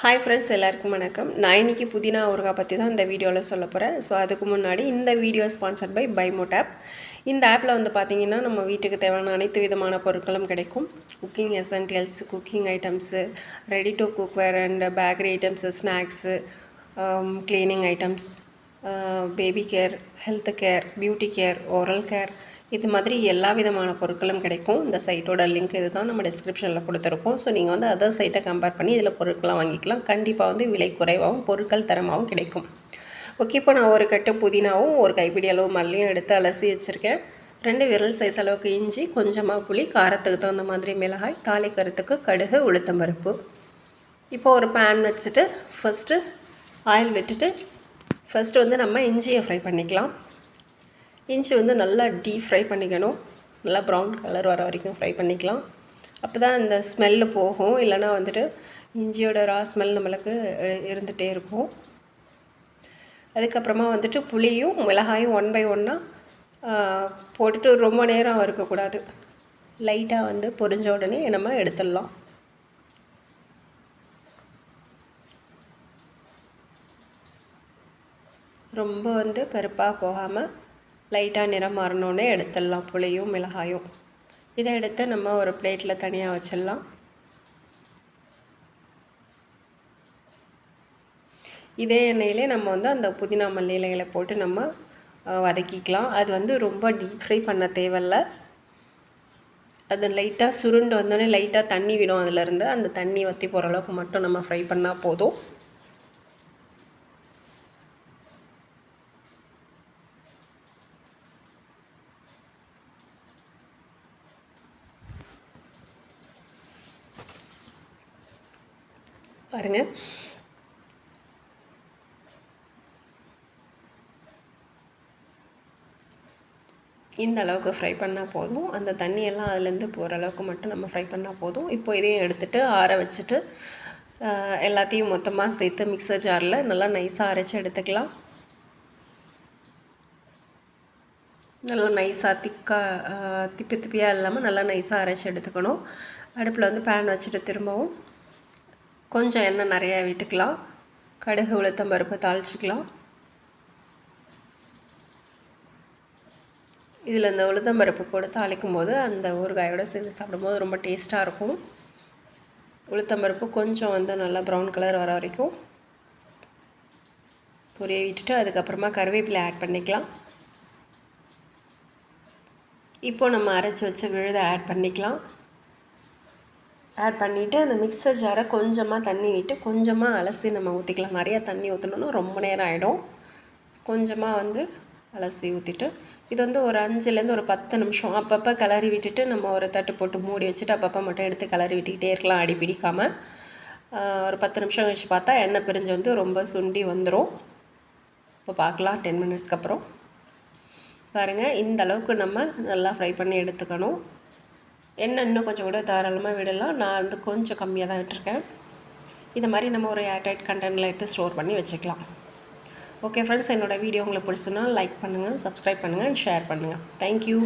Hi friends எல்லாருக்கும் வணக்கம். நான் இன்றைக்கி புதினா ஊறுகாய் பற்றி தான் இந்த வீடியோவில் சொல்ல போகிறேன் ஸோ அதுக்கு முன்னாடி இந்த video sponsored by Bymot app இந்த ஆப்பில் வந்து பார்த்திங்கன்னா நம்ம வீட்டுக்கு தேவையான அனைத்து விதமான பொருட்களும் கிடைக்கும். Cooking essentials cooking items ready to cookware and bakery items snacks cleaning items baby care health care beauty care oral care இது மாதிரி எல்லா விதமான பொருட்களும் கிடைக்கும். இந்த சைட்டோட லிங்க் இது தான் நம்ம டிஸ்கிரிப்ஷனில் கொடுத்துருக்கோம். ஸோ நீங்கள் வந்து அதர் சைட்டை கம்பேர் பண்ணி இதில் பொருட்கள்லாம் வாங்கிக்கலாம். கண்டிப்பாக வந்து விலை குறைவாகவும் பொருட்கள் தரமாகவும் கிடைக்கும். ஓகே இப்போ நான் ஒரு கட்டு புதினாவும் ஒரு கைப்பிடி அளவு மல்லியும் எடுத்து அலசி வச்சுருக்கேன். ரெண்டு விரல் சைஸ் அளவுக்கு இஞ்சி கொஞ்சமாக புளி காரத்துக்கு தகுந்த மாதிரி மிளகாய் தாளிக்கறதுக்கு கடுகு உளுத்தம்பருப்பு இப்போ ஒரு பேன் வச்சுட்டு ஃபஸ்ட்டு ஆயில் விட்டுட்டு ஃபஸ்ட்டு வந்து நம்ம இஞ்சியை ஃப்ரை பண்ணிக்கலாம். இஞ்சி வந்து நல்லா டீப் ஃப்ரை பண்ணிக்கணும். நல்லா ப்ரௌன் கலர் வர வரைக்கும் ஃப்ரை பண்ணிக்கலாம். அப்போ தான் இந்த ஸ்மெல்லு போகும். இல்லைனா வந்துட்டு இஞ்சியோட ரா ஸ்மெல் நம்மளுக்கு இருந்துகிட்டே இருக்கும். அதுக்கப்புறமா வந்துட்டு புளியும் மிளகாயும் ஒன் பை ஒன்னாக போட்டுட்டு ரொம்ப நேரம் வறுக்கக்கூடாது. லைட்டாக வந்து பொரிஞ்ச உடனே நம்ம எடுத்துடலாம். ரொம்ப வந்து கருப்பாக போகாமல் லைட்டாக நிறம் மாறினோன்னே எடுத்துடலாம். புளியும் மிளகாயும். இதை எடுத்து நம்ம ஒரு பிளேட்டில் தனியாக வச்சிடலாம். இதே எண்ணெயிலே நம்ம வந்து அந்த புதினா மல்லி இலைகளை போட்டு நம்ம வதக்கிக்கலாம். அது வந்து ரொம்ப டீப் ஃப்ரை பண்ண தேவையில்ல. அது லைட்டாக சுருண்டு வந்தோடனே லைட்டாக தண்ணி விடும். அதிலேருந்து அந்த தண்ணி வற்றி போகிற அளவுக்கு மட்டும் நம்ம ஃப்ரை பண்ணால் போதும். பாருங்கள் இந்த அளவுக்கு ஃப்ரை பண்ணால் போதும். அந்த தண்ணியெல்லாம் அதுலேருந்து போகிற அளவுக்கு மட்டும் நம்ம ஃப்ரை பண்ணால் போதும். இப்போ இதையும் எடுத்துகிட்டு ஆற வச்சுட்டு எல்லாத்தையும் மொத்தமாக சேர்த்து மிக்சர் ஜாரில் நல்லா நைஸாக அரைச்சி எடுத்துக்கலாம். நல்லா நைஸாக திக்காக திப்பி திப்பியாக இல்லாமல் நல்லா நைஸாக அரைச்சி எடுத்துக்கணும். அடுப்பில் வந்து பேன் வச்சுட்டு திரும்பவும் கொஞ்சம் எண்ணெய் நிறையா விட்டுக்கலாம். கடுகு உளுத்தம் பருப்பு தாளிச்சிக்கலாம். இதில் இந்த உளுத்தம் பருப்பு போட்டு தாளிக்கும் போது அந்த ஊறுகாயோடு சேர்த்து சாப்பிடும்போது ரொம்ப டேஸ்ட்டாக இருக்கும். உளுத்தம் பருப்பு கொஞ்சம் வந்து நல்லா ப்ரௌன் கலர் வர வரைக்கும் பொரிய விட்டுட்டு அதுக்கப்புறமா கருவேப்பிலை ஆட் பண்ணிக்கலாம். இப்போ நம்ம அரைச்சி வச்ச விழுதை ஆட் பண்ணிக்கலாம். ஆட் பண்ணிவிட்டு அந்த மிக்சர் ஜாரை கொஞ்சமாக தண்ணி விட்டு கொஞ்சமாக அலசி நம்ம ஊற்றிக்கலாம் நிறையா தண்ணி ஊற்றணுன்னா ரொம்ப நேரம் ஆகிடும் கொஞ்சமாக வந்து அலசி ஊற்றிட்டு இது வந்து ஒரு அஞ்சுலேருந்து ஒரு பத்து நிமிஷம். அப்பப்போ கிளறி விட்டுட்டு நம்ம ஒரு தட்டு போட்டு மூடி வச்சுட்டு அப்பப்போ மட்டும் எடுத்து கிளறி விட்டுக்கிட்டே இருக்கலாம் அடி பிடிக்காமல் ஒரு பத்து நிமிஷம் கழிச்சு பார்த்தா எண்ணெய் பிரிஞ்சு வந்து ரொம்ப சுண்டி வந்துடும் இப்போ பார்க்கலாம் டென் மினிட்ஸ்க்கு அப்புறம். பாருங்கள் இந்த அளவுக்கு நம்ம நல்லா ஃப்ரை பண்ணி எடுத்துக்கணும். எண்ணெய் இன்னும் கொஞ்சம் கூட தாராளமாக விடலாம். நான் வந்து கொஞ்சம் கம்மியாக தான் விட்டுருக்கேன். இது மாதிரி நம்ம ஒரு ஏர்டைட் கண்டெய்னரில் எடுத்து ஸ்டோர் பண்ணி வச்சுக்கலாம். ஓகே ஃப்ரெண்ட்ஸ் என்னோடய வீடியோ உங்களுக்கு பிடிச்சுன்னா லைக் பண்ணுங்கள் சப்ஸ்கிரைப் பண்ணுங்கள் அண்ட் ஷேர் பண்ணுங்கள் தேங்க்யூ